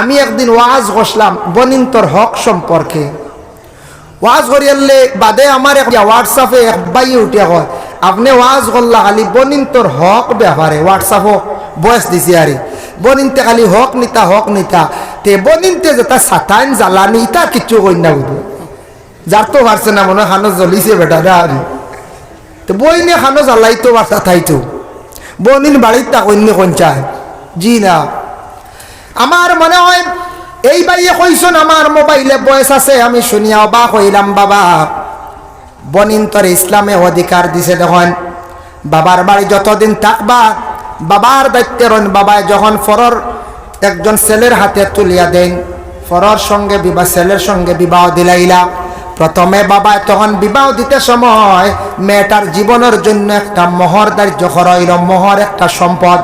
আমি একদিন ওয়াজ বসলাম বনিন্তর হক সম্পর্কে। ওয়াজ করিয়ালে বাদে আমার এক হোয়াটসঅ্যাপে এক বাই উঠিয়া হয় আপনি ওয়াজ করলা খালি বনিন্তর হক ব্যাপারে হোয়াটসঅ্যাপও বয়স দিছি আরে। বনিনতে খালি হক নিতা হক নিতা। তে বনিনতে যেটা সাতাইন জ্বালানি ইটা কিচ্ছু না বুঝব যার তো পারছে না মনে খানো জ্বলিছে বেটা আরে। তো বই নিয়ে খানো জ্বালাই তো বার্তা থাইতো বনিন বাড়ির তা কন্যা কঞ্চায় জি না। আমার মনে হয়, এই বাইয়ে কইসন, আমার মোবাইলে বয়স আছে, আমি শুনিয়া অবাক হইলাম, বাবা। বনিন্তর ইসলামে অধিকার দিছে দেখুন। বাবার বাড়ি যতদিন থাকবা, বাবার দায়িত্বে রন বাবায় যখন ফরর একজন ছেলের হাতে তুলিয়া দেন, ফরর সঙ্গে বিবাহ, ছেলের সঙ্গে বিবাহ দিলাইলা। প্রথমে বাবায় তখন বিবাহ দিতে সময় মেয়েটার জীবনের জন্য একটা মোহর দার্য করাইল, মোহর একটা সম্পদ।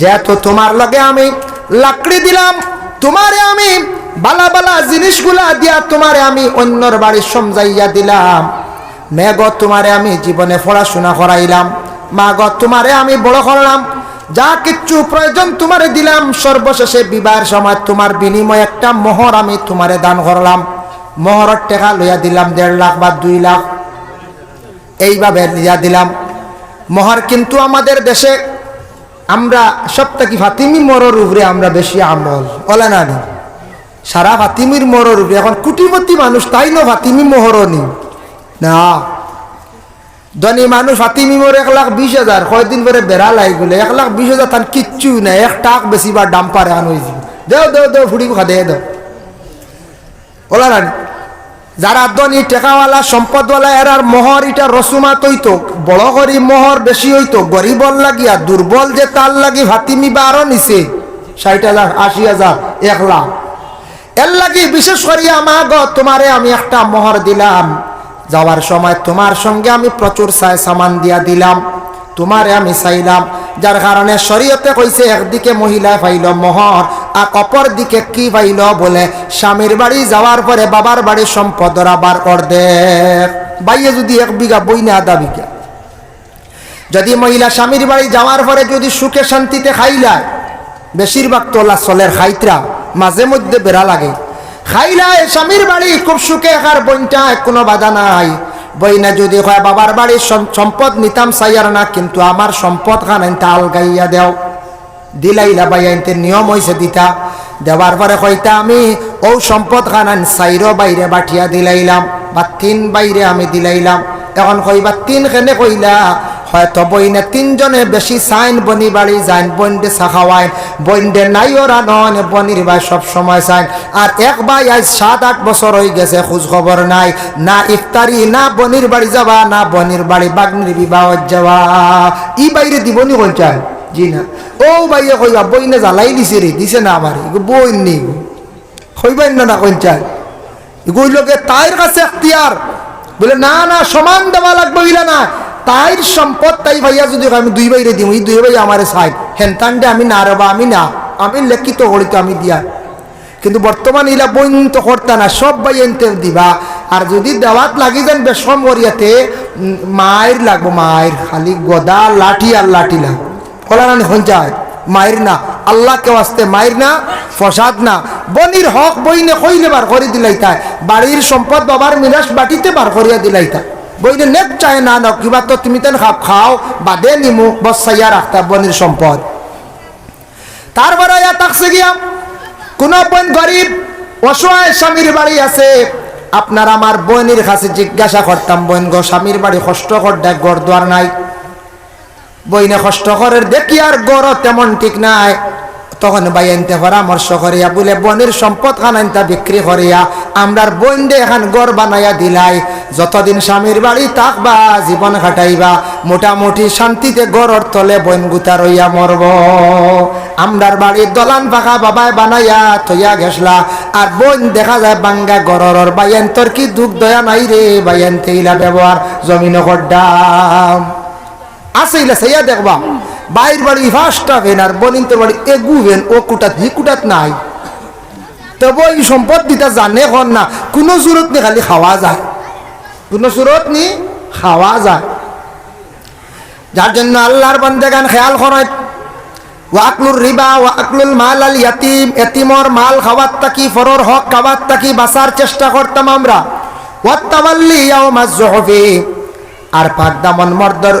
যেহেতু তোমার লগে আমি লাকড়ি দিলাম, তোমারে আমি বালা বালা জিনিসগুলা দিয়া তোমারে আমি অন্যর বাড়ি সমজাইয়া দিলাম। মেঘ তোমারে আমি জীবনে পড়াশোনা করাইলাম। মা গ, তোমারে আমি বড় করলাম। যা কিচ্ছু প্রয়োজন তোমারে দিলাম। সর্বশেষে বিবাহের সময় তোমার বিনিময় একটা মোহর আমি তোমারে দান করলাম। মোহরের টাকা লইয়া দিলাম দেড় লাখ বা দুই লাখ। এইভাবে লইয়া দিলাম। মোহর কিন্তু আমাদের দেশে আমরা সপ্তাহে ফাতিমি মরর উপরে আমরা বেশি আমল। বলে না নি? সারা ফাতিমির মরর উপরে। এখন কোটিপতি মানুষ, তাই না ফাতিমি মোহরনি না। ধনী মানুষ ফাতিমি মোর এক লাখ বিশ হাজার। কয়দিন পরে বেড়া লাই গেলে। এক লাখ বিশ হাজার তার কিচ্ছু নাই। এক টাক বেশি বা ডাম্পার এখন হয়েছে দেও দেও দেও ফুড়ি খা দে দেও। বলা না নি? যারা ধনী টেকাওয়ালা, সম্পদওয়ালা, এরার মোহর ইটা রসুমা তৈত, বড় করি মোহর বেশি হইতো গরিবর লাগিয়া দুর্বল যে তার লাগি ভাতিমি বা আরও নিছে, ষাট হাজার, আশি হাজার, এক লাখ। এর লাগি বিশেষ করিয়া, মা গ, তোমারে আমি একটা মোহর দিলাম। যাওয়ার সময় তোমার সঙ্গে আমি প্রচুর সায় সামান দিয়া দিলাম। তোমারে আমি চাইলাম। যার কারণে শরীয়তে কইছে, একদিকে মহিলা পাইল মোহর, আর অপর দিকে কি পাইল বলে, স্বামীর বাড়ি যাওয়ার পরে বাবার বাড়ির সম্পদ আবার অর্ধেক। বাইয়ে যদি এক বিঘা বই না আধা বিঘা। যদি মহিলা স্বামীর বাড়ি যাওয়ার পরে যদি সুখে শান্তিতে খাইলায়, বেশিরভাগ তোলা চলের খাইতরা, মাঝে মধ্যে বেড়া লাগে। খাইলায় স্বামীর বাড়ি, খুব সুখে একার বইনটা কোনো বাধা নাই। বইনা যদি হয় বাবার বাড়ির সম- সম্পদ নিতাম চাইয়ার না, কিন্তু আমার সম্পদ খান আনতে আলগাইয়া দেও। দিলাইলা বাই আনতে নিয়ম হয়েছে দিতা। দেওয়ার পরে কইতা, আমি ও সম্পদ খান আন চাইরো বাইরে বাঠিয়া দিলাইলাম, বা তিন বাইরে আমি দিলাইলাম। এখন কইবা, তিন কেনে কইলা? হয়তো বইনে তিনজনে বেশি চাইন বনি বাড়ি যাইন বইনডে চাখাওয়াইন বইনডে নাইও রানন বনির ভাই সব সময় চাইন আর এক ভাই আজ সাত, আট বছর হয়ে গেছে, খোঁজ খবর নাই। না ইফতারি, না বনির বাড়ি যাবা না বনির বাড়ি বাগনির বিবাহ যাওয়া। ই বাইরে দিবনি কোন চাই? জি না। ও ভাইয়া কইবা, বইনে জ্বালাই দিছে রে, দিছে না আমার। বইন নেই কইবেন না না কোন চাই? এগুলোকে তাইর কাছে এখতিয়ার। বলে, না না, সমান দেওয়া লাগবে না। তাইর সম্পদ তাই ভাইয়া যদি আমি দুই বাইরে দিই এই দুই ভাই আমার সাইড হেনতানডে আমি না রবা, আমি না। আমি লেখিত করি আমি দিয়া। কিন্তু বর্তমান ইলা বইন করতা না, সব ভাই এনতে দিবা। আর যদি দেওয়াত লাগি যান বেশম করিয়াতে মায়ের লাগবো, মায়ের খালি গদা, লাঠি আর লাঠি লাগবো। কলা না হন যায়। মায়ের না আল্লাহ কেউ আসতে মায়ের না, ফসাদ না। বনির হক বইনে কইলে বার করে দিলাই তাই বাড়ির সম্পদ বাবার মিরাস বাটিতে বার করিয়া দিলাই তাই বইনে নেক চায় না না কিবা তো তুমি তেন খাপ খাও, বাদে নিমু, বসাইয়া রাখতা বনির সম্পদ। তারপরে ইয়া তাকছে গিয়া। কোন বোন গরিব অসহায় স্বামীর বাড়ি আছে। আপনার আমার বোনের কাছে জিজ্ঞাসা করতাম বোন গো স্বামীর বাড়ি কষ্ট দেখ গড় দোয়ার নাই। বইনে কষ্ট করে দেখি আর গড় তেমন ঠিক নাই। তখন বাই আনতে পরামর্শ করিয়া বলে, বনের সম্পদ খান আনতা বিক্রি করিয়া, আমরার বোন দে এখন গড় বানাইয়া দিলাই। যতদিন স্বামীর বাড়ি থাকবা, জীবন কাটাইবা মোটামুটি শান্তিতে গড়র তলে বইন গুতা রইয়া মরব। আমরার বাড়ির দলান পাকা বাবায় বানাইয়া থইয়া গেছলা আর বোন দেখা যায় বাঙ্গা গড়র বাইয়ান তোর কি দুঃখ দয়া নাই রে? বাইয়ান তেইলা ব্যবহার, জমিন করডাম আছে ইলা সাইয়া দেখবা। বাইর বাড়ি ফার্স্টটা ভেন আর বনিন্তর বাড়ি এগু ভেন ও কুটাত হি কুটাত নাই। তবে এই সম্পদ দিতা জানে হন না। কোনো সুরত নি খালি খাওয়া যায়। কোনো সুরত নি খাওয়া যায়। যার জন্য আল্লাহর বন্দেগান খেয়াল করায় ওয়াকলুর রিবা, ওয়াকলুল মাল আল ইয়াতিম। এতিমর মাল খাওয়ার তাকি, ফরর হক খাওয়ার তাকি, বাঁচার চেষ্টা করতাম আমরা। ওয়াত্তাওয়াল্লি ইয়াউমাজ জুহফি। আর পাক দামন মর্দর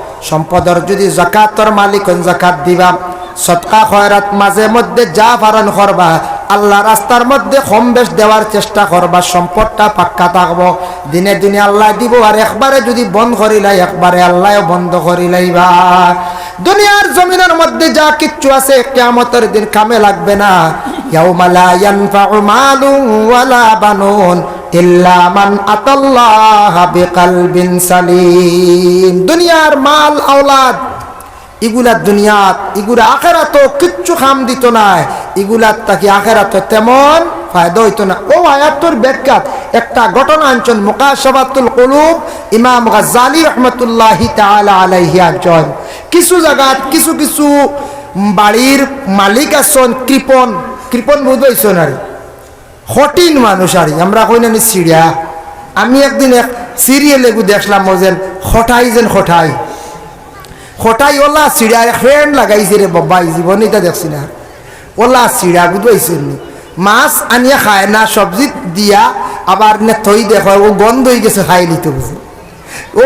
সম্পদর যদি জাকাতর মালিক জাকাত দিবা সৎকা খয়রাত মাঝে মধ্যে যা পালন করবা, আল্লাহ রাস্তার মধ্যে কম বেশ দেওয়ার চেষ্টা করবা, সম্পদটা পাক্কা থাকব। দিনে দিনে আল্লাহ দিব, আর একবারে যদি বন্ধ করিলাই, একবারে আল্লাহ বন্ধ করিলাইবা। দুনিয়ার জমিনের মধ্যে যা কিচ্ছু আছে, কেয়ামতের দিন কামে লাগবে না। ইয়াউমা লা ইয়ানফাউ মালুন ওয়ালা বানুন। দুনিয়ার মাল, আওলাদ ইগুলা দুনিয়াত ইগুলা আখেরাত কিচ্ছু খাম দিত না। ইগুলার তাকে আখেরাত তেমন ফায়দা হইতো না। ও আয়াতর ব্যাখ্যাত একটা ঘটনা আনছেন মুকাশাবাতুল কুলুব, ইমাম গাজ্জালি রহমতুল্লাহি তাআলা আলাইহি আনছেন কিছু জায়গাত কিছু কিছু বাড়ির মালিক আছেন কৃপন কৃপন বুঝ হইছেন আর হটিন মানুষ আর আমরা কই না সিরিয়া আমি একদিন এক সিরিয়ালে দেখলাম যেন হঠাই যেন হঠাই খটাই ওলা চিড়া ফ্রেন লাগাইছে রে বাবা জীবন এটা দেখছি না। ওলা চিড়া বুঝাইছে মাছ আনিয়া খায় না, সবজি দিয়া আবার নে থই দেখো, ও বন্ধ হয়ে গেছে খাই নিতে বুঝি।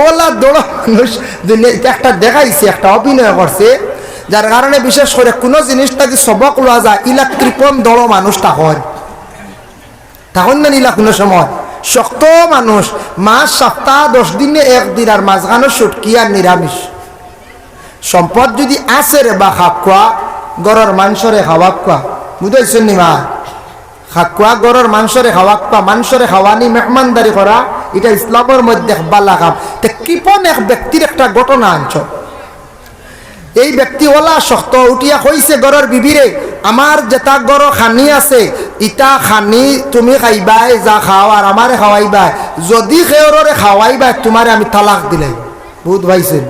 ওলা দৌড় মানুষ একটা দেখাইছে, একটা অভিনয় করছে, যার কারণে বিশেষ করে কোনো জিনিসটাকে সবক লওয়া যায় ইলা কৃপন দড় মানুষটা হয়। তখন না নিলা কোনো সময়। শক্ত মানুষ, মাস, সপ্তাহ, দশ দিনে একদিন আর মাঝখানো সুটকি আর নিরামিষ। সম্পদ যদি আছে রে বা খাকুয়া গরর মাংসরে খাওয়াকুয়া বুঝাইছেন নি মা? খাকুয়া গরর মাংসরে খাওয়াকুয়া মাংসরে খাওয়ানি মেহমানদারি করা, এটা ইসলামের মধ্যে বালা কাম। তে কৃপন এক ব্যক্তির একটা ঘটনা আনছ? এই ব্যক্তি ওলা শক্ত উঠিয়া কইছে, গরর বিবিরে, আমার যেটা গর খানি আছে ইটা খানি তুমি খাইবাই, যা খাও আর আমারে খাওয়াইবাই। যদি খেয়রে খাওয়াইবাই তোমারে আমি তালাক দিলাই বহুত ভাইছেন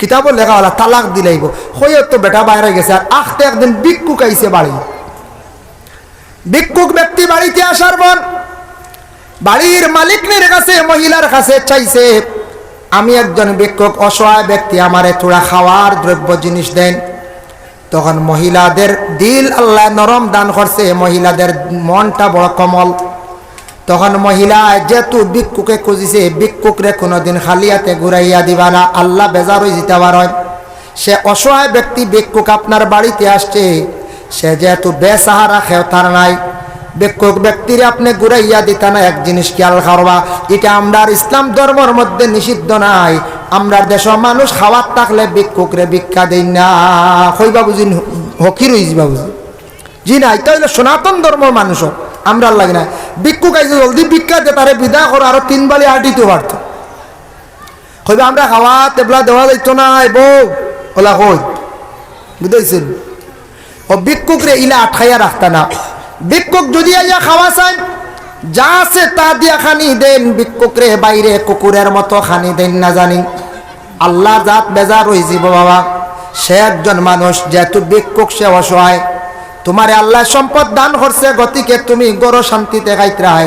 কিতাবও লেখা হলা, তালাক দিলাইব হয়ে তো বেটা বাইরে গেছে আর আখতে একদিন ভিক্ষুক আইছে বাড়ি ভিক্ষুক ব্যক্তি বাড়িতে আসার পর বাড়ির মালিকনের কাছে মহিলার কাছে চাইছে, আমি একজন ভিক্ষুক, অসহায় ব্যক্তি আমারে তোরা খাওয়ার দ্রব্য জিনিস দেন। তখন মহিলাদের দিল আল্লাহ নরম দান করছে, মহিলাদের মনটা বড় কমল। তখন মহিলা যেহেতু ভিক্ষুকে খুঁজিছে, ভিক্ষুকরে কোনোদিন খালিয়াতে ঘুরাইয়া দিবা না, আল্লাহ বেজার হয়ে যেতে পারেন সে অসহায় ব্যক্তি, ভিক্ষুক আপনার বাড়িতে আসছে, সে যেহেতু বেসাহারা খেও তার নাই। ভিক্ষুক ব্যক্তির আপনি ঘুরাইয়া দিতা না, এক জিনিস খেয়াল করবা, এটা আমরা ইসলাম ধর্মর মধ্যে নিষিদ্ধ নাই। আমরা দেশের মানুষ খাওয়ার থাকলে ভিক্ষুকরে ভিক্ষা দিই না। হইবা বুঝি হকির হইবা বুঝি জি না এটা হইলে সনাতন ধর্মের মানুষ আমরা লাগে না। ভিক্ষু খাইছে জলদি ভিক্ষা দে, তারে বিদা করো, আরও তিন বালি আর দিতে পারত কইবে আমরা খাওয়া তেবলা দেওয়া যাইত না বউ, ওলা কই? বুঝাইছেন? ও ভিক্ষুক রে ইলা আঠাইয়া রাখতা না। ভিক্ষুক যদি আইয়া খাওয়া চাই যা আছে তা দিয়া খানি দেন ভিক্ষুক রে বাইরে কুকুরের মতো খানি দেন না জানি। আল্লাহ জাত বেজার হয়েছি বাবা। সে একজন মানুষ যেহেতু ভিক্ষুক, সে অসহায়। তোমারে আল্লাহ সম্পদ দান করছে, গতিকে তুমি গড় শান্তিতে খাইতে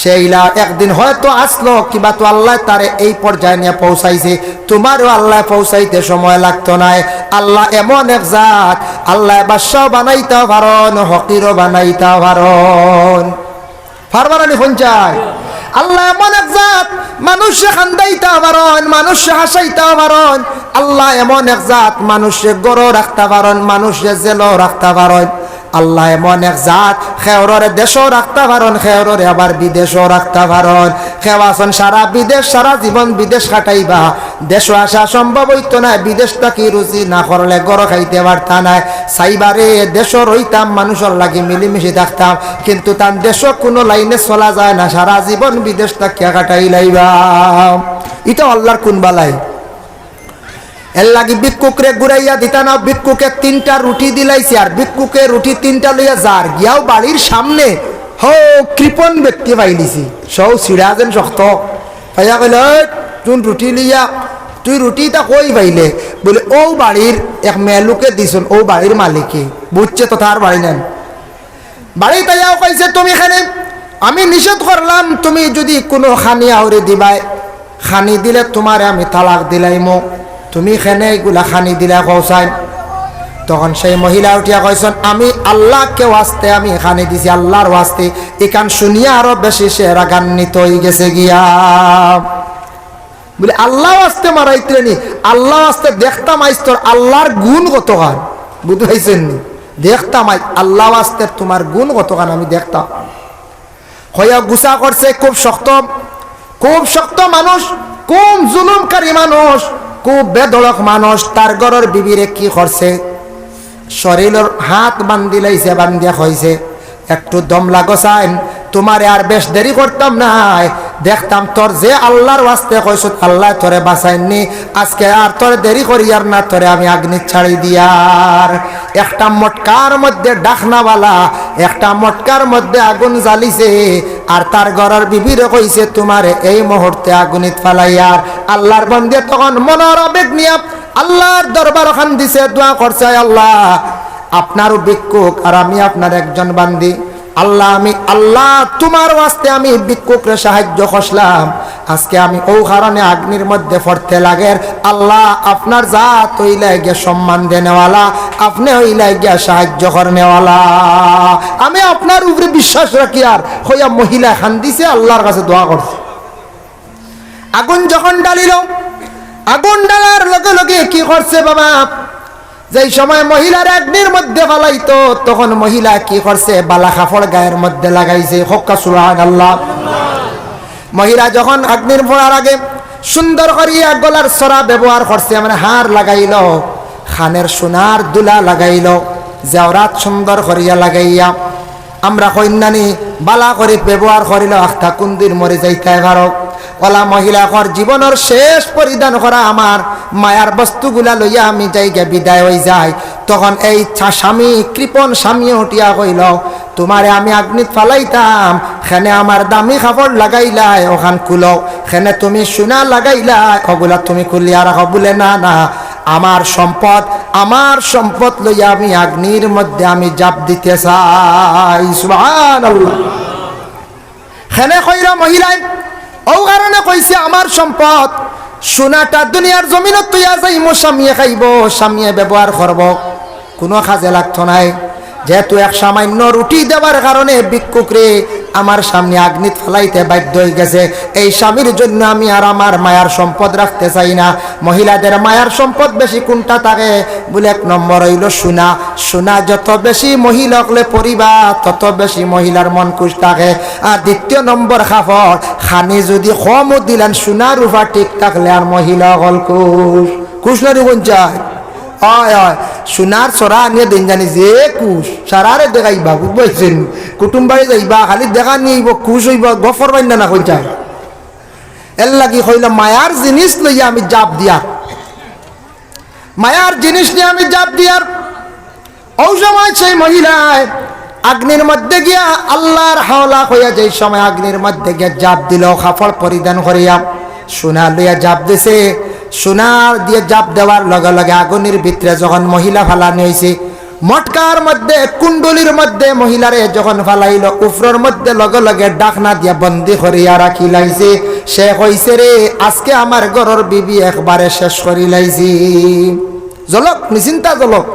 সেইলা একদিন হয়তো আসলো, কিবা তো আল্লাহ তারে এই পর্যায়ে নিয়ে পৌঁছাইছে। তোমারও আল্লাহ পৌঁছাইতে সময় লাগতো নাই। আল্লাহ এমন এক জাত, আল্লাহ বাদশাহ বানাইতে পারন হকিরও বানাইতে পারন ফারবারানি পঞ্চায় আল্লাহ এমন এক জাত, মানুষে খান্দাইতে পারন মানুষে হাসাইতে পারন আল্লাহ এমন এক জাত, মানুষে গড় রাখতে পারন মানুষে জেলও রাখতে পারন আল্লাহ এমন এক জাত খেওরে দেশও রাখতে পারন খেওরে আবার বিদেশও রাখতে পারন খেওয়াছন সারা বিদেশ, সারা জীবন বিদেশ কাটাইবা। দেশও আসা সম্ভব হইতো না, বিদেশ থাকি রুচি না করলে গড় খাইতে পারতা নাই সাইবারে দেশও রইতাম, মানুষের লাগি মিলিমিশি থাকতাম। কিন্তু তার দেশও কোনো লাইনে চলা যায় না, সারা জীবন বিদেশ থাকিয়া কাটাই লাইবা এটা আল্লাহর কোন বালাই? এর লাগি ভিক্ষুকরে ঘুরাইয়া দিতা না ভিক্ষুকে তিনটা রুটি দিলাইছে আর ভিক্ষুকে রুটি তিনটা লইয়া যার গিয়াও বাড়ির সামনে। হো কৃপন ব্যক্তি পাইলিছি। সৌ সিরা যেন শক্ত। পাইয়া কইল "ওই, রুটি লইয়া তুই রুটিটা কই পাইলে? বলে ও বাড়ির এক মেলুকে দিছুন ও বাড়ির মালিকে। বুঝছে তো তার বাড়ি নেন। বাড়ি তাইয়াও কইছে তুমি এখানে আমি নিষেধ করলাম তুমি যদি কোনো খানি আউরে দিবাই। খানি দিলে তোমারে আমি তালাক দিলাইমো। তুমি এখানে এগুলা খানি দিলা কৌসাই তখন সেই মহিলা উঠিয়া কইছেন আমি আল্লাহকে ওয়াস্তে, আমি এখানে দিছি আল্লাহর ওয়াস্তে। এখান শুনিয়া আরও বেশি সে রাগান্বিত হয়ে গেছে গিয়া। বলে, আল্লাহ আসতে মারাইতে নি আল্লাহ আসতে দেখতাম আইস্তর আল্লাহর গুণ কত গান বুঝতে পাইছেন নি? দেখতাম আই, আল্লাহ আসতে তোমার গুণ কত গান আমি দেখতাম। হইয়া গুসা করছে, খুব শক্ত খুব শক্ত মানুষ, খুব জুলুমকারী মানুষ। খুব বেদড়ক মানুষ তার গরর বিবিরে কি করছে শরীরের হাত বান্ধিলাইছে বান্দিয়া হয়েছে একটু দম লাগসাইন তোমারে আর বেশ দেরি করতাম নাই দেখতাম তোর যে আল্লাহর ওয়াস্তে কইস আল্লাহ তোরে বাঁচাইনি আজকে আর তোর দেরি করি আর না, তোরে আমি আগ্নি ছাড়ি দিয়ার একটা মটকার মধ্যে ডাকনাওয়ালা, একটা মটকার মধ্যে আগুন জ্বালিছে। আর তার ঘরের বিবিরে কইছে, তোমারে এই মুহূর্তে আগুনিত ফালাইয়ার আল্লাহর বন্দে তখন মনোর আবেগ নিয়া আল্লাহর দরবার ওখান দিছে, দোয়া করছে "আয় আল্লাহ। আপনারও ভিক্ষুক আর আমি আপনার একজন বান্দি। আল্লাহ, আমি আল্লাহ, তোমার ওয়াস্তে আমি ভিক্ষুকরে সাহায্য খসলাম। আজকে আমি ও কারণে আগ্নির মধ্যে পড়তে লাগের আল্লাহ, আপনার জাত হইলে গিয়ে সম্মান দেনেওয়ালা, আপনি হইলে গিয়া সাহায্য করনেওয়ালা। আমি আপনার উপরে বিশ্বাস রাখি আর হইয়া মহিলা খান দিছে আল্লাহর কাছে দোয়া করছে। আগুন যখন ডালিল, আগুন ডালার লগে লগে কি করছে বাবা? যেই সময় মহিলার অগ্নির মধ্যে ফালাইতো, তখন মহিলা কি করছে? বালা কাপড় গায়ের মধ্যে লাগাইছে। হক্কা সুরান আল্লাহ মহিলা যখন অগ্নির পড়ার আগে সুন্দর করিয়া গলার সরা ব্যবহার করছে মানে হার লাগাইল, খানের সোনার দুলা লাগাইল, জেওরাত সুন্দর করিয়া লাগাইয়া, আমরা কন্যানি বালা করে ব্যবহার করিল, আখতা কুন্দির মরে যাইতে ভারক ওলা মহিলা ঘর জীবনের শেষ পরিধান করা আমার মায়ার বস্তুগুলা লইয়া আমি যাইগে বিদায় হয়ে যাই। তখন এই স্বামী কৃপন স্বামী উঠিয়া কইল, তোমারে আমি আগ্নিত ফালাইতাম খেনে আমার দামি কাপড় লাগাইলাই, ওখান কুলো খেনে তুমি সোনা লাগাইলাই ওগুলা তুমি খুলিয়া রাখো বলে না না। আমার সম্পদ আমার সম্পদ লইয়া আমি আগ্নির মধ্যে আমি জাপ দিতে চাই। সুবহানাল্লাহ। খেনে কইরা মহিলাই ও কারণে কইছে, আমার সম্পদ, সোনাটা দুনিয়ার জমিনত তুইয়া যাইম, স্বামীয়ে খাইব, স্বামীয়ে ব্যবহার করব কোনো কাজে লাগতো নাই। যেহেতু এক সামান্য রুটি দেওয়ার কারণে ভিক্ষুকরে আমার সামনে আগ্নিত ফেলাইতে বাধ্য হয়ে গেছে। এই স্বামীর জন্য আমি আর আমার মায়ার সম্পদ রাখতে চাই না। মহিলাদের মায়ার সম্পদ বেশি কোনটা থাকে? বলে এক নম্বর হইল সোনা। সোনা যত বেশি মহিলা হলে পরিবার তত বেশি মহিলার মন খুশ থাকে। আর দ্বিতীয় নম্বর খাফর খানি যদি কমও দিলেন সোনা রূপা ঠিক থাকলে আর মহিলা হল খুশ খুশ না রে চায় হয় হয় সোনার চরা আনিয়ে দিন জানি যে কুশ। সারারে দেখাইবা বুঝবাইছেন কুটুম বাড়ি যাইবা, খালি দেখা নিয়ে আইব খুশ হইব, গফর বাইন না কই চাই এর লাগি হইল মায়ার জিনিস লইয়া আমি জাপ দিয়ার মায়ার জিনিস নিয়ে আমি জাপ দিয়ার ও সময় সেই মহিলায়। আগ্নির মধ্যে গিয়া আল্লাহর হাওলা হইয়া যেই সময় আগ্নির মধ্যে গিয়া জাপ দিল কাপড় পরিধান করিয়া সোনা লইয়া জাপ দিছে। সোনার দিয়ে জাপ দেওয়ার লগে লগে আগুনের ভিতরে যখন মহিলা ফালানি হয়েছে মটকার মধ্যে, কুণ্ডলির মধ্যে মহিলারে যখন ফালাইল, উফরর মধ্যে লগে লগে ডাকনা দিয়া বন্দি করিয়া রাখি লাইছে। সে কইছে রে, আজকে আমার ঘরের বিবি একবারে শেষ করি লাইছি। জলক নিচিন্তা জলক।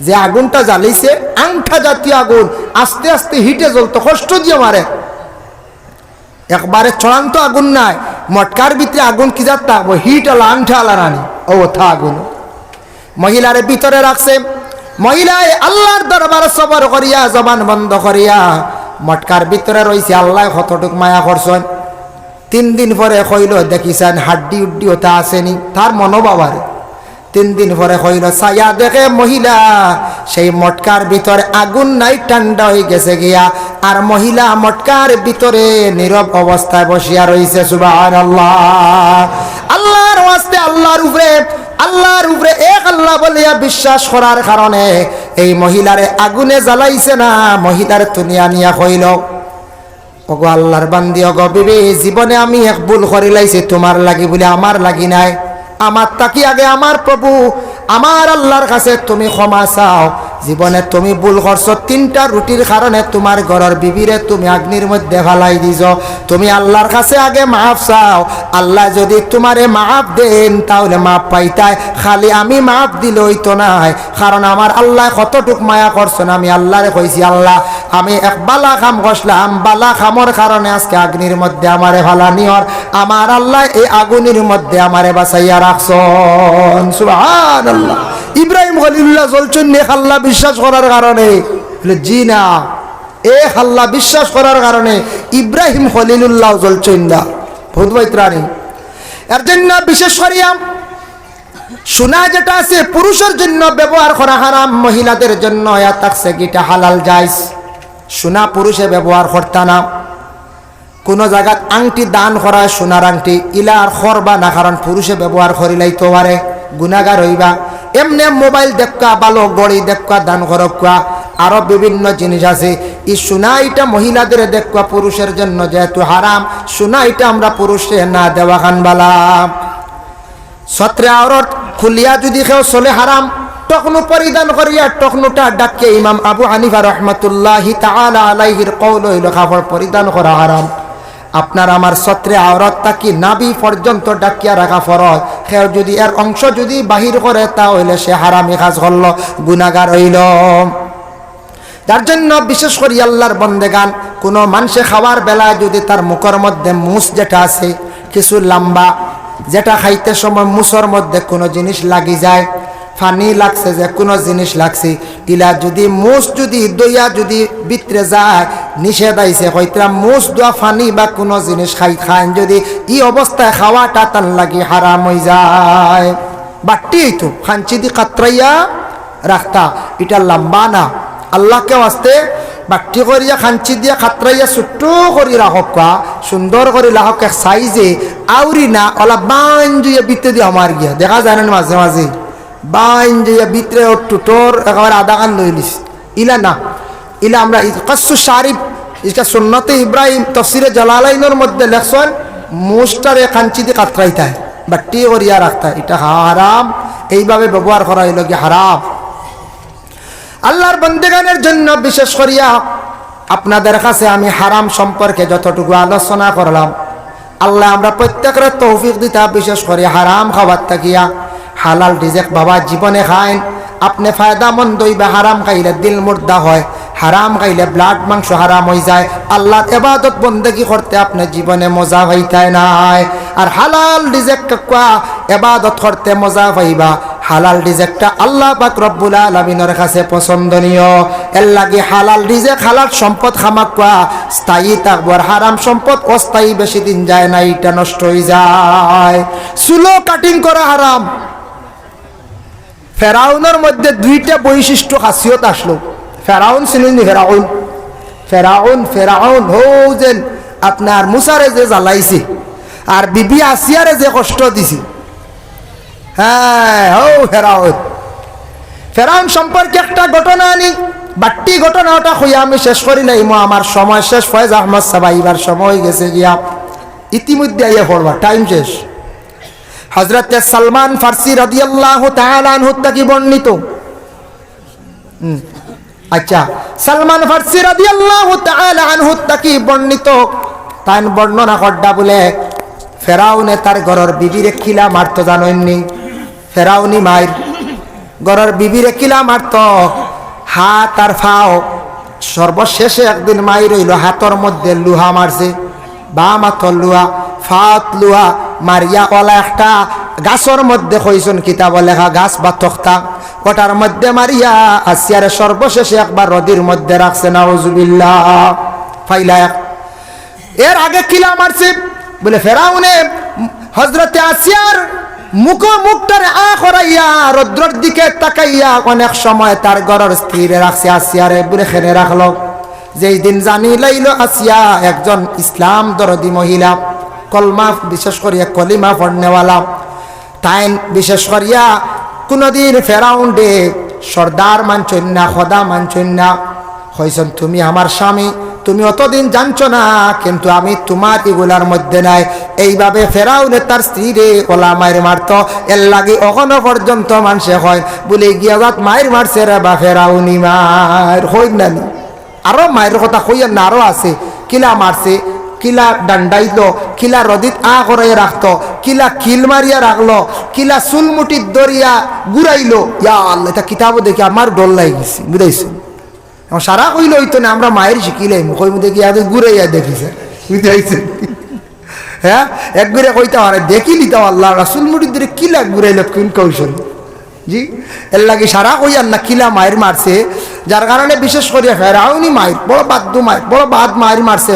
যে আগুনটা জ্বালিছে আংঠা জাতীয় আগুন, আস্তে আস্তে হিটে জ্বলতো, কষ্ট দিয়ে মারে। একবারে চড়ান্ত আগুন নাই, মটকার ভিতরে আগুন কি থাকব? হিট আলা, আংঠা আলা রানি। ও থা আগুন। মহিলারে ভিতরে রাখছে, মহিলায় আল্লাহর দরবার সবর করিয়া, জবান বন্ধ করিয়া, মটকার ভিতরে রয়েছে আল্লাহ কতটুক মায়া করছেন। তিন দিন পরে কইল, দেখিছেন হাড্ডি উড্ডি ওটা আসেনি, তার মনোবাবারে তিন দিন পরে হইল ছায়া। দেখে মহিলা, সেই মটকার ভিতরে আগুন নাই, ঠান্ডা হয়ে গেছে গিয়া। আর মহিলা মটকার ভিতরে নীরব অবস্থায় বসিয়া রয়েছে সুবাহ আল্লাহ আল্লাহর ওয়াস্তে, আল্লাহর উপরে আল্লাহর উপরে এক আল্লাহ বলিয়া বিশ্বাস করার কারণে এই মহিলারে আগুনে জ্বালাইছে না, মহিলার তুনিয়া নিয়া কইল ওগো আল্লাহর বান্দি, ওগো বিবি, জীবনে আমি এক ভুল করে লাইছি, তোমার লাগি বলে আমার লাগি নাই। আমার তাকি আগে আমার প্রভু? আমার আল্লাহর কাছে তুমি ক্ষমা চাও। জীবনে তুমি ভুল করছ। তিনটা রুটির কারণে তোমার ঘরের বিবিরে তুমি অগ্নির মধ্যে ফালাই দিছ। তুমি আল্লাহর কাছে আগে মাফ চাও। আল্লাহ যদি তোমারে মাফ দেন, তাহলে মাফ পাইতাই খালি আমি মাফ দিলই তো নাই। কারণ আমার আল্লাহ কতটুক মায়া করছেন, আমি আল্লাহরে কইছি, আল্লাহ, আমি এক বালা খাম কষলাম বালা খামর কারণে আজকে অগ্নির মধ্যে আমারে ভালা নিয়র আমার আল্লাহ এই আগুনের মধ্যে আমারে বাঁচাইয়া রাখছন। সুবহান আল্লাহ ইব্রাহিম খলিল্লাহ চলছেন নে আল্লাহ বিশ্বাস করার কারণে। জি না, এ আল্লাহ বিশ্বাস করার কারণে ইব্রাহিম খলিলুল্লাহ চলছেন না। ভূতবৈত্রাণী এর জন্য বিশেষ করিয়া সোনা যেটা আছে, পুরুষের জন্য ব্যবহার করা হারাম, মহিলাদের জন্য ইয়া থাকছে গিটা হালাল যাইস সোনা পুরুষে ব্যবহার করতা না। কোনো জায়গাত আংটি দান করা সোনার আংটি ইলা আর খরবা না কারণ পুরুষে ব্যবহার করিলাই তো পারে গুণাগার হইবা। এমনি মোবাইল দেখা ভালো গড়ি দেখা দান করকা আরও বিভিন্ন জিনিস আছে। এই সোনা এটা মহিলাদের দেখা পুরুষের জন্য যেহেতু হারাম সোনা এটা আমরা পুরুষে না দেওয়া খান বালাম সত্রে আওরত খুলিয়া যদি কেউ চলে হারাম, টকনু পরিধান করিয়া টকনুটা ডাকে ইমাম আবু হানিফা রহমতুল্লাহি তাআলা আলাইহির কৌল হইল কাপড় পরিধান করা হারাম। আপনার আমার সত্রে আওরত তাকি নাবি পর্যন্ত ডাকিয়া রাখা ফরজ। কেউ যদি এর অংশ যদি বাহির করে তা হইলে সে হারামি কাজ করল গুনাগার হইল। যার জন্য বিশেষ করে আল্লাহর বন্দেগান, কোনো মানুষে খাওয়ার বেলায় যদি তার মুখের মধ্যে মুস যেটা আছে, কিছু লম্বা, যেটা খাইতে সময় মুসর মধ্যে কোনো জিনিস লাগি যায় ফানি লাগছে, যে কোনো জিনিস লাগছে। টিলা যদি মুস যদি দইয়া যদি ভিতরে যায়, নিষেধ আইছে। হয়তো মুস দোয়া ফানি বা কোনো জিনিস খাই খান যদি ই অবস্থায় খাওয়াটা তার লাগি হারাম হয়ে যায়। বাট্টি তো খাঞ্চি দি কাতরাইয়া রাখতা। এটা লম্বা না। আল্লাহকে আসতে বাট্টি করিয়া খাঞ্চি দিয়া খাতরাইয়া ছোট্ট করি রাখক সুন্দর করে রাখক সাইজে আউরি না ওলা বান জুইয়া বিতে দিয়ে আমার গিয়া। দেখা যায় না মাঝে মাঝে? বান জুইয়া ভিতরে ওর টুটোর একেবারে আধা কান লই লিস ইলা না। ইলা আমরা কাসু শারিফ এটা সুন্নতে ইব্রাহিম তফসিরে জালালাইনের মধ্যে লেখছেন মুস্টারে কাঞ্চি দিয়ে কাতরাইতে বাট্টি করিয়া রাখতা এটা হারাম এইভাবে ব্যবহার করা হইল কি হারাম আল্লাহর বন্দেগানের জন্য বিশেষ করিয়া আপনাদের কাছে আমি হারাম সম্পর্কে যতটুকু আলোচনা করলাম, আল্লাহ আমরা প্রত্যেকের তৌফিক দিতা বিশেষ করে হারাম খাবার থাকিয়া হালাল ডিজেক বাবা জীবনে খাইন। আপনি ফায়দা মন্দ বা হারাম খাইলে দিল মুর্দা হয়, হারাম খাইলে ব্লাড মাংস হারাম হয়ে যায়। আল্লাহ এবাদত বন্দেগি করতে আপনি জীবনে মজা হইতায় নাই। আর হালাল ডিজেক কাকুয়া এবাদত করতে মজা পাইবা। হালাল রিজেকটা আল্লাহ পাক রব্বুল আলামিনের কাছে পছন্দনীয়। এর লাগে হালাল রিজেক, হালাল সম্পদ খামাক খামাকুয়া স্থায়ী থাকবার হারাম সম্পদ অস্থায়ী বেশি দিন যায় না এটা নষ্ট হয়ে যায়। চুলো কাটিং করা হারাম। ফেরাউনের মধ্যে দুইটা বৈশিষ্ট্য, খাসিয়ত আসলো। ফেরাউন চিনুনি ফেরাউন। ফেরাউন ফেরাউন, হো যেন আপনার মুসারে যে জ্বালাইছে, আর বিবি আসিয়ারে যে কষ্ট দিছে। হ্যাঁ ও ফেরাউন। ফেরাউন সম্পর্কে একটা ঘটনা আনি। বাট্টি ঘটনা ওটা হইয়া আমি শেষ করি নাই মো আমার সময় শেষ। ফয়েজ আহমদ সাবাই এবার সময় গেছে গিয়া। ইতিমধ্যে আইয়া পড়বা টাইম শেষ। হজরত সালমান ফার্সি রাদিয়াল্লাহ কি বর্ণিত। আচ্ছা সালমান ফার্সি রাদিয়াল্লাহু কি বর্ণিত। তাই বর্ণনা করডা বলে, ফেরাউনে তার ঘরের বিবিরে খিলা মারতো জানেননি ফেরাউনি মায়ের ঘরের বিবিরে কিলা মারত? হাত আর ফাও, সর্বশেষে একদিন মাই রইল হাতর মধ্যে লুহা মারছে। বা মাথর লুহা ফাত লুহা মারিয়া ওলা একটা গাছর মধ্যে কইসন কিতাব লেখা গাছ বা তক্তা। ওটার মধ্যে মারিয়া আসিয়ারে সর্বশেষে একবার নদীর মধ্যে রাখছে নাউজুবিল্লাহ। ফাইলা এক। এর আগে কিলা মারছে বলে ফেরাউনে হজরতে আসিয়ার মুখ মুখটার আ করাইয়া রৌদ্রর দিকে তাকাইয়া অনেক সময় তার ঘরের স্ত্রীরে রাখছে আসিয়ারে বলে খেনে রাখল যেই দিন জানি লাইল আসিয়া একজন ইসলাম দরদি মহিলা, কলমা, বিশেষ করে কলিমা পড়নেওয়ালা। তাইন বিশেষ করিয়া কোনোদিন ফেরাউন্ডে সর্দার মানছেন না, খদা মানছেন না। হয়েছেন তুমি আমার স্বামী, তুমি অতদিন জানছো না, কিন্তু আমি তোমার এগুলার মধ্যে নাই। এইভাবে ফেরাউনে তার স্ত্রী রে ওলা মায়ের মারত। এর লাগে অখনো পর্যন্ত মানুষে হয় বলে গিয়া মায়ের মারছে রে বা ফেরাউনি মার হই নানি আরও মায়ের কথা কইয়ের না আরও আছে। কিলা মারছে, কিলা ডান্ডাইল কিলা রদিত আ করে রাখতো কিলা কিল মারিয়া রাখল কিলা চুলমুটি দরিয়া ঘুরাইলো ইয়া আল্লাহ, এটা কিতাবও দেখি আমার ডর লাগি গেছি বুঝাইছো সারা কইল হইতো না, আমরা মায়ের শিখিলাম কই মধ্যে গিয়া ঘুরাইয়া দেখিছে? বুঝাইছে হ্যাঁ একবারে কইতে পারে দেখি নিতে আল্লাহ রাসুল মুড়ি ধরে কিলা ঘুরাইল কোন কৌশল? জি? এর লাগে সারা কইয়ার না কিলা মায়ের মারছে। যার কারণে বিশেষ করে ফেরাউনি মায়ের বড় বাদ্য মায়ের বড় বাদ মায়ের মারছে।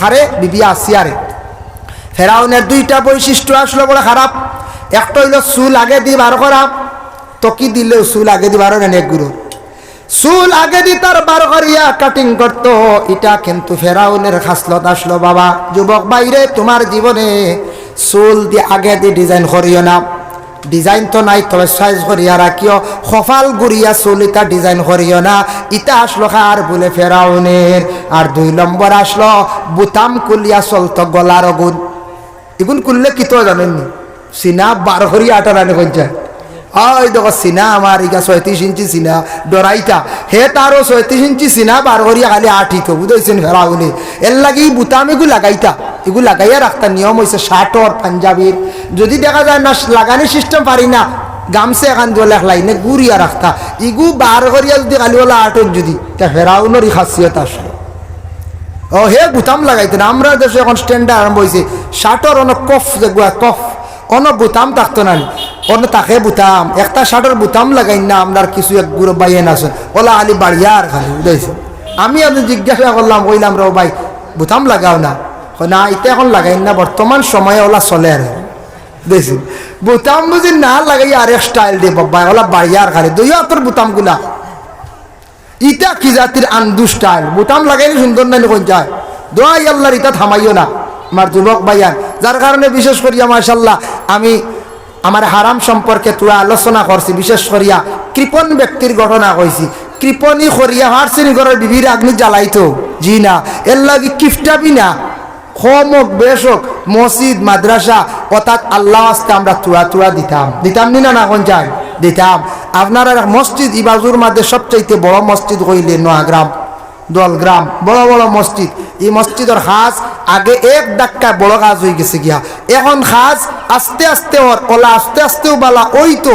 খারে বিবি আসিয়ারে। ফেরাউনের দুইটা বৈশিষ্ট্য আসলো বড় খারাপ। একটা হইল চুল আগে দি বার করা তো কি দিলেও চুল আগে দি বারো গুরু। চুল আগে দি তার বার করিয়া কাটিং করতো। এটা কিন্তু ফেরাউনের খাসলত আসলো, বাবা। যুবক বাইরে তোমার জীবনে চুল দিয়ে আগে দি ডিজাইন করিও না। ডিজাইন তো নাই তবে সাইজ করিয়া রাখিও। সফাল গুড়িয়া চুল ইটা ডিজাইন করিও না। ইটা আসলো খার বলে ফেরাউনের। আর দুই নম্বর আসলো, বুতাম কুলিয়া চলতো গলার গুণ। এগুন কুললে কি তো জানেননি? সিনা বার করিয়া আটা রানে কঞ্চায় ওই দেখো সিনা আমার ইকা ছয়ত্রিশ ইঞ্চি সিনা ডরাইটা হে তারও ছয়ত্রিশ ইঞ্চি সিনা বার করিয়া খালি আঠিত বুঝেছেন ফেরাউনি এর লাগি বুতাম এগু লাগাইতা। এগু লাগাইয়া রাখতা নিয়ম হয়েছে শার্টর পাঞ্জাবির। যদি দেখা যায় না লাগানি সিস্টেম পারি না, গামছে এখান দিয়ে লেখলাই গুড়িয়া রাখতা। ইগু বার করিয়া যদি খালি ওলা আটক যদি, তা ফেরাউনের খাসিয়ত আসলো ও, হে বুতাম লাগাইতেন। আমরা দেশে এখন স্ট্যান্ডার্ড আরম্ভ হয়েছে শার্টর অনেক কফ যেগুলা কফ। অন বুতাম থাকতো না। অন তাকে বুতাম। একটা শার্টের বুতাম লাগাই না আপনার কিছু এক গুরু বাইন আছে ওলা আলি বাড়িয়ার খালি, বুঝাইছে? আমি আপনি জিজ্ঞাসা করলাম, কইলাম রে ভাই, বুতাম লাগাও না। না এটা এখন লাগাই না, বর্তমান সময়ে ওলা চলে আর। দেখছি। বুতাম বুঝি না লাগাই আর এক স্টাইল দিয়ে বাবা, ওলা বাড়িয়ার খালি দুই হাতের বুতামগুলা। ইটা কি জাতির আন্দু স্টাইল বুতাম লাগাইলে সুন্দর নাই কোন যায়? দোয়াই আল্লাহর ইটা থামাইও না আমার যুবক ভাইয়ান যার কারণে বিশেষ করিয়া মাশাল্লাহ আমি আমার হারাম সম্পর্কে তোরা আলোচনা করছি বিশেষ করিয়া কৃপণ ব্যক্তির ঘটনা কইছি কৃপণী করিয়া হারসিনি ঘরের বিবির আগ্নি জ্বালাইতো। জি না এর লাগে কিফটাবি না। কম হোক বেশ হোক মসজিদ, মাদ্রাসা, অর্থাৎ আল্লাহ আস্তে আমরা তুড়া তুড়া দিতাম। দিতাম নি না না কোন চাই দিতাম। আপনারা মসজিদ ইবাজুর মধ্যে সবচাইতে বড় মসজিদ কইলে নোয়াগ্রাম, দলগ্রাম, বড় বড় মসজিদ। এই মসজিদের খাস আগে এক ডাক্কা বড় কাজ হয়ে গেছে গিয়া। এখন খাস আস্তে আস্তে ওর, ওলা আস্তে আস্তেও বালা, ওই তো